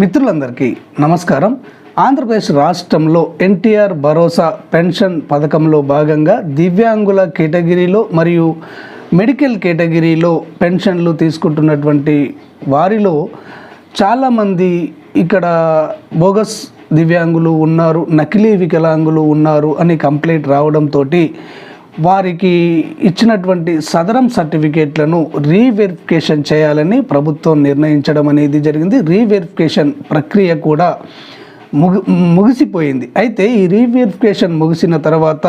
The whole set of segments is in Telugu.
మిత్రులందరికీ నమస్కారం. ఆంధ్రప్రదేశ్ రాష్ట్రంలో ఎన్టీఆర్ భరోసా పెన్షన్ పథకంలో భాగంగా దివ్యాంగుల కేటగిరీలో మరియు మెడికల్ కేటగిరీలో పెన్షన్లు తీసుకుంటున్నటువంటి వారిలో చాలామంది ఇక్కడ బోగస్ దివ్యాంగులు ఉన్నారు నకిలీ వికలాంగులు ఉన్నారు అని కంప్లైంట్ రావడంతో వారికి ఇచ్చినటువంటి సదరం సర్టిఫికేట్లను రీవెరిఫికేషన్ చేయాలని ప్రభుత్వం నిర్ణయించడం అనేది జరిగింది. రీవెరిఫికేషన్ ప్రక్రియ కూడా ముగి ముగిసిపోయింది. అయితే ఈ రీవెరిఫికేషన్ ముగిసిన తర్వాత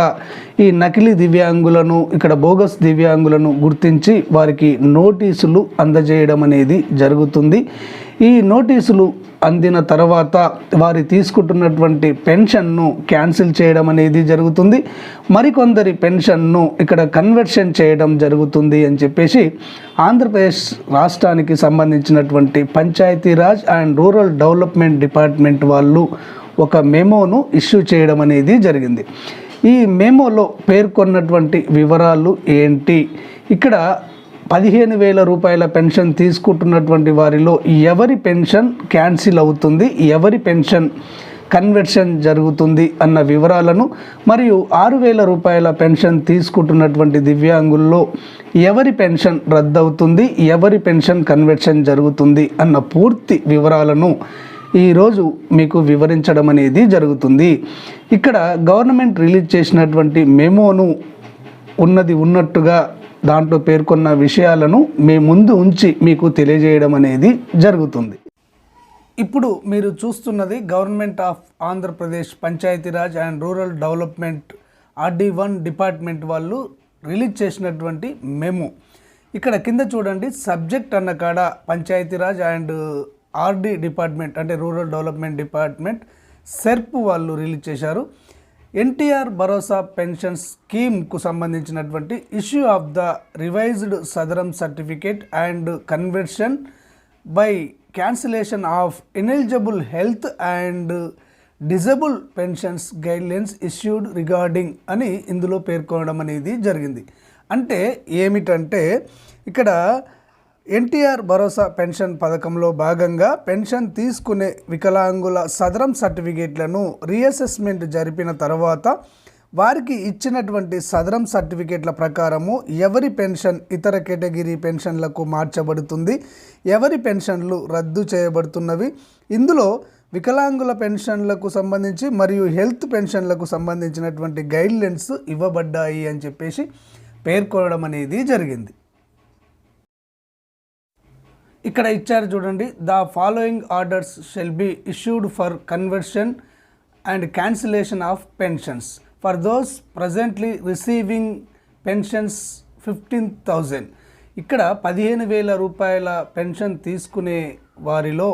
ఈ నకిలీ దివ్యాంగులను ఇక్కడ బోగస్ దివ్యాంగులను గుర్తించి వారికి నోటీసులు అందజేయడం అనేది జరుగుతుంది. ఈ నోటీసులు అందిన తర్వాత వారి తీసుకుంటున్నటువంటి పెన్షన్ను క్యాన్సిల్ చేయడం అనేది జరుగుతుంది. మరికొందరి పెన్షన్ను ఇక్కడ కన్వర్షన్ చేయడం జరుగుతుంది అని చెప్పేసి ఆంధ్రప్రదేశ్ రాష్ట్రానికి సంబంధించినటువంటి Panchayati Raj and rural development department వాళ్ళు ఒక మెమోను ఇష్యూ చేయడం అనేది జరిగింది. ఈ మెమోలో పేర్కొన్నటువంటి వివరాలు ఏంటి? ఇక్కడ పదిహేను వేల రూపాయల పెన్షన్ తీసుకుంటున్నటువంటి వారిలో ఎవరి పెన్షన్ క్యాన్సిల్ అవుతుంది? ఎవరి పెన్షన్ కన్వర్షన్ జరుగుతుంది? అన్న వివరాలను మరియు ఆరు వేల రూపాయల పెన్షన్ తీసుకుంటున్నటువంటి దివ్యాంగుల్లో ఎవరి పెన్షన్ రద్దవుతుంది? ఎవరి పెన్షన్ కన్వర్షన్ జరుగుతుంది? అన్న పూర్తి వివరాలను ఈరోజు మీకు వివరించడం అనేది జరుగుతుంది. ఇక్కడ గవర్నమెంట్ రిలీజ్ చేసినటువంటి మెమోను ఉన్నది ఉన్నట్టుగా దాంట్లో పేర్కొన్న విషయాలను మీ ముందు ఉంచి మీకు తెలియజేయడం అనేది జరుగుతుంది. ఇప్పుడు మీరు చూస్తున్నది government of Andhra Pradesh Panchayati Raj and rural development RD one department వాళ్ళు రిలీజ్ చేసినటువంటి మెమో. ఇక్కడ కింద చూడండి సబ్జెక్ట్ అన్న కాడ పంచాయతీరాజ్ అండ్ ఆర్డి డిపార్ట్మెంట్ అంటే రూరల్ డెవలప్మెంట్ డిపార్ట్మెంట్ సెర్ప్ వాళ్ళు రిలీజ్ చేశారు. ఎన్టీఆర్ భరోసా పెన్షన్ స్కీమ్కు సంబంధించినటువంటి issue of the revised Sadaram certificate and conversion by cancellation of ineligible health and disable pensions guidelines issued regarding అని ఇందులో పేర్కొనడం అనేది జరిగింది. అంటే ఏమిటంటే ఇక్కడ ఎన్టీఆర్ భరోసా పెన్షన్ పథకంలో భాగంగా పెన్షన్ తీసుకునే వికలాంగుల సదరం సర్టిఫికేట్లను రీఅసెస్మెంట్ జరిపిన తర్వాత వారికి ఇచ్చినటువంటి సదరం సర్టిఫికేట్ల ప్రకారము ఎవరి పెన్షన్ ఇతర కేటగిరీ పెన్షన్లకు మార్చబడుతుంది ఎవరి పెన్షన్లు రద్దు చేయబడుతున్నవి ఇందులో వికలాంగుల పెన్షన్లకు సంబంధించి మరియు హెల్త్ పెన్షన్లకు సంబంధించినటువంటి గైడ్లైన్స్ ఇవ్వబడ్డాయి అని చెప్పేసి పేర్కొనడం అనేది జరిగింది. ఇక్కడ ఇచ్చారు చూడండి the following orders shall be issued for conversion and cancellation of pensions for those presently receiving pensions fifteen thousand ఇక్కడ పదిహేను వేల రూపాయల పెన్షన్ తీసుకునే వారిలో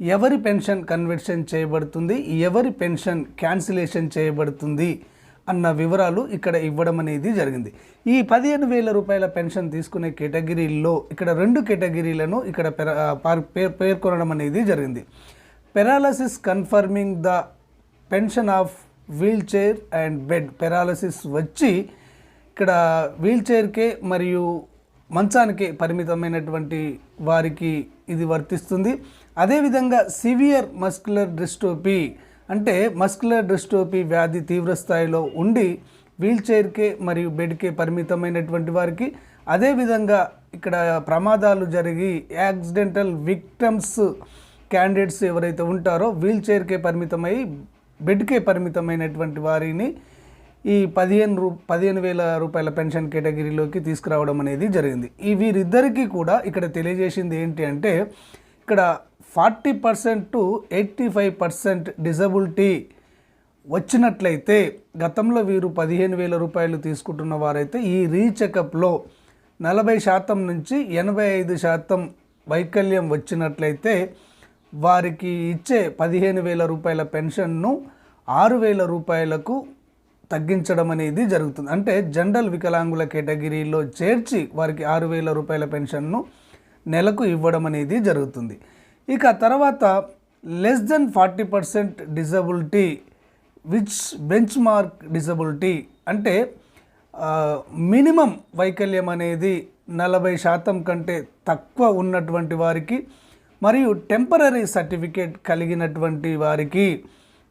ఎవరి పెన్షన్ కన్వర్షన్ చేయబడుతుంది? ఎవరి పెన్షన్ క్యాన్సిలేషన్ చేయబడుతుంది? అన్న వివరాలు ఇక్కడ ఇవ్వడం అనేది జరిగింది. ఈ పదిహేను వేల రూపాయల పెన్షన్ తీసుకునే కేటగిరీల్లో ఇక్కడ రెండు కేటగిరీలను ఇక్కడ పెర పార్- పేర్- పేర్కొనడం అనేది జరిగింది. Paralysis confirming the pension of wheelchair and bed paralysis వచ్చి ఇక్కడ వీల్ చైర్కే మరియు మంచానికే పరిమితమైనటువంటి వారికి ఇది వర్తిస్తుంది. అదేవిధంగా సివియర్ మస్కులర్ డిస్టోపీ అంటే మస్కులర్ డిస్టోపీ వ్యాధి తీవ్రస్థాయిలో ఉండి వీల్చైర్కే మరియు బెడ్కే పరిమితమైనటువంటి వారికి అదేవిధంగా ఇక్కడ ప్రమాదాలు జరిగి యాక్సిడెంటల్ విక్టమ్స్ క్యాండిడేట్స్ ఎవరైతే ఉంటారో వీల్చైర్కే పరిమితమై బెడ్కే పరిమితమైనటువంటి వారిని ఈ పదిహేను రూ పదిహేను వేల రూపాయల పెన్షన్ కేటగిరీలోకి తీసుకురావడం అనేది జరిగింది. ఈ వీరిద్దరికీ కూడా ఇక్కడ తెలియజేసింది ఏంటి అంటే ఇక్కడ forty percent to eighty five percent disability వచ్చినట్లయితే గతంలో వీరు పదిహేను వేల రూపాయలు తీసుకుంటున్న వారైతే ఈ రీచెకప్లో నలభై శాతం నుంచి ఎనభై ఐదు శాతం వైకల్యం వచ్చినట్లయితే వారికి ఇచ్చే పదిహేను వేల రూపాయల పెన్షన్ను ఆరు వేల రూపాయలకు తగ్గించడం అనేది జరుగుతుంది. అంటే జనరల్ వికలాంగుల కేటగిరీలో చేర్చి వారికి ఆరు వేల రూపాయల పెన్షన్ను నెలకు ఇవ్వడం అనేది జరుగుతుంది. ఇక తర్వాత less than forty percent disability which benchmark disability అంటే మినిమం వైకల్యం అనేది నలభై శాతం కంటే తక్కువ ఉన్నటువంటి వారికి మరియు టెంపరీ సర్టిఫికేట్ కలిగినటువంటి వారికి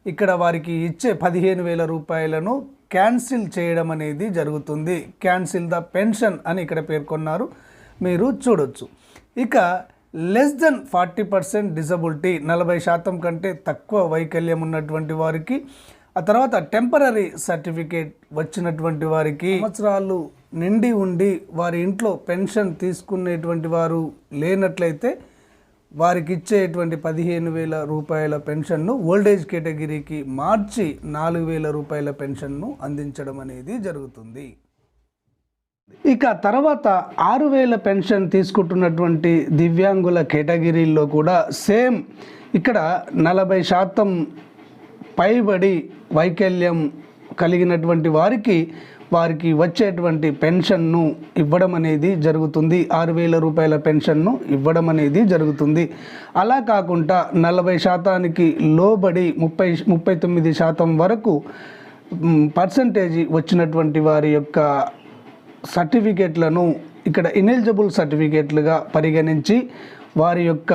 ఇక్కడ వారికి ఇచ్చే పదిహేను వేల రూపాయలను క్యాన్సిల్ చేయడం అనేది జరుగుతుంది. క్యాన్సిల్ ద పెన్షన్ అని ఇక్కడ పేర్కొన్నారు. మీరు చూడొచ్చు. ఇక less than forty percent disability నలభై శాతం కంటే తక్కువ వైకల్యం ఉన్నటువంటి వారికి ఆ తర్వాత టెంపరీ సర్టిఫికేట్ వచ్చినటువంటి వారికి సంవత్సరాలు నిండి ఉండి వారి ఇంట్లో పెన్షన్ తీసుకునేటువంటి వారు లేనట్లయితే వారికి ఇచ్చేటువంటి పదిహేను వేల రూపాయల పెన్షన్ను ఓల్డేజ్ కేటగిరీకి మార్చి నాలుగు వేల రూపాయల పెన్షన్ను అందించడం అనేది జరుగుతుంది. ఇక తర్వాత ఆరు వేల పెన్షన్ తీసుకుంటున్నటువంటి దివ్యాంగుల కేటగిరీల్లో కూడా సేమ్ ఇక్కడ నలభై శాతం పైబడి వైకల్యం కలిగినటువంటి వారికి వారికి వచ్చేటువంటి పెన్షన్ను ఇవ్వడం అనేది జరుగుతుంది. ఆరు వేల రూపాయల పెన్షన్ను ఇవ్వడం అనేది జరుగుతుంది. అలా కాకుండా నలభై శాతానికి లోబడి ముప్పై ముప్పై తొమ్మిది శాతం వరకు పర్సంటేజీ వచ్చినటువంటి వారి యొక్క సర్టిఫికేట్లను ఇక్కడ ఇనెలిజిబుల్ సర్టిఫికేట్లుగా పరిగణించి వారి యొక్క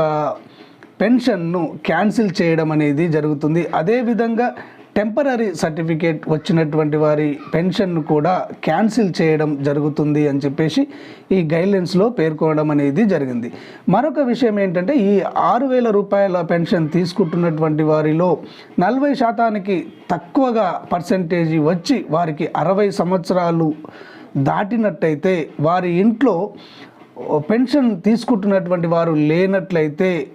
పెన్షన్ను క్యాన్సిల్ చేయడం అనేది జరుగుతుంది. అదేవిధంగా టెంపరీ సర్టిఫికేట్ వచ్చినటువంటి వారి పెన్షన్ను కూడా క్యాన్సిల్ చేయడం జరుగుతుంది అని చెప్పేసి ఈ గైడ్లైన్స్లో పేర్కొనడం అనేది జరిగింది. మరొక విషయం ఏంటంటే ఈ ఆరు వేల రూపాయల పెన్షన్ తీసుకుంటున్నటువంటి వారిలో నలభై శాతానికి తక్కువగా పర్సంటేజీ వచ్చి వారికి అరవై సంవత్సరాలు దాటినట్టయితే వారి ఇంట్లో పెన్షన్ తీసుకుంటున్నటువంటి వారు లేనట్లయితే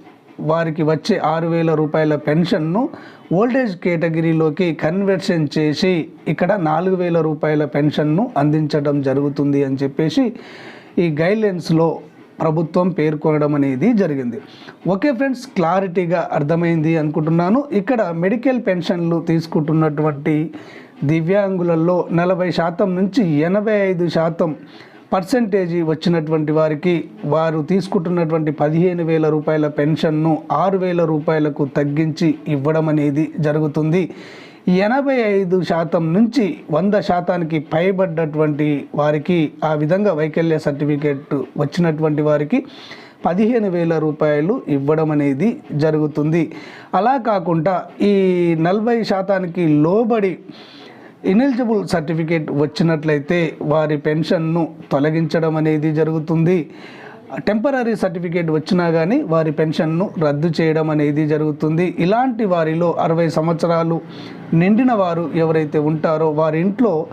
వారికి వచ్చే ఆరు వేల రూపాయల పెన్షన్ను ఓల్డేజ్ కేటగిరీలోకి కన్వర్షన్ చేసి ఇక్కడ నాలుగు వేల రూపాయల పెన్షన్ను అందించడం జరుగుతుంది అని చెప్పేసి ఈ గైడ్లైన్స్లో ప్రభుత్వం పేర్కొనడం అనేది జరిగింది. ఓకే ఫ్రెండ్స్ క్లారిటీగా అర్థమైంది అనుకుంటున్నాను. ఇక్కడ మెడికల్ పెన్షన్లు తీసుకుంటున్నటువంటి దివ్యాంగులలో నలభై శాతం నుంచి ఎనభై ఐదు శాతం పర్సంటేజీ వచ్చినటువంటి వారికి వారు తీసుకుంటున్నటువంటి పదిహేను వేల రూపాయల పెన్షన్ను ఆరు వేల రూపాయలకు తగ్గించి ఇవ్వడం అనేది జరుగుతుంది. ఎనభై ఐదు శాతం నుంచి వంద శాతానికి పైబడ్డటువంటి వారికి ఆ విధంగా వైకల్య సర్టిఫికేట్ వచ్చినటువంటి వారికి పదిహేను వేల రూపాయలు ఇవ్వడం అనేది జరుగుతుంది. అలా కాకుండా ఈ నలభై శాతానికి లోబడి ఇనెలిజిబుల్ సర్టిఫికేట్ వచ్చినట్లయితే వారి పెన్షన్ను తొలగించడం అనేది జరుగుతుంది. టెంపరీ సర్టిఫికేట్ వచ్చినా కానీ వారి పెన్షన్ను రద్దు చేయడం అనేది జరుగుతుంది. ఇలాంటి వారిలో అరవై సంవత్సరాలు నిండిన వారు ఎవరైతే ఉంటారో వారి ఇంట్లో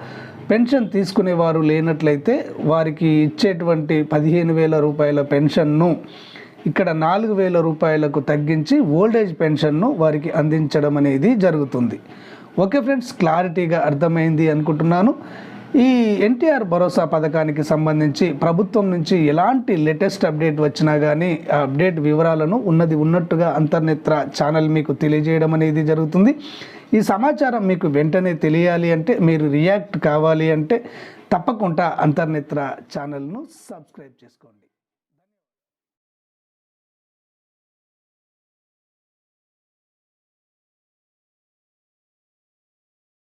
పెన్షన్ తీసుకునేవారు లేనట్లయితే వారికి ఇచ్చేటువంటి పదిహేను వేల రూపాయల పెన్షన్ను ఇక్కడ నాలుగు వేల రూపాయలకు తగ్గించి ఓల్డేజ్ పెన్షన్ను వారికి అందించడం అనేది జరుగుతుంది. ఓకే ఫ్రెండ్స్ క్లారిటీగా అర్థమైంది అనుకుంటున్నాను. ఈ ఎన్టీఆర్ భరోసా పథకానికి సంబంధించి ప్రభుత్వం నుంచి ఎలాంటి లేటెస్ట్ అప్డేట్ వచ్చినా కానీ ఆ అప్డేట్ వివరాలను ఉన్నది ఉన్నట్టుగా అంతర్నేత్ర ఛానల్ మీకు తెలియజేయడం అనేది జరుగుతుంది. ఈ సమాచారం మీకు వెంటనే తెలియాలి అంటే మీరు రియాక్ట్ కావాలి అంటే తప్పకుండా అంతర్నేత్ర ఛానల్ను సబ్స్క్రైబ్ చేసుకోండి.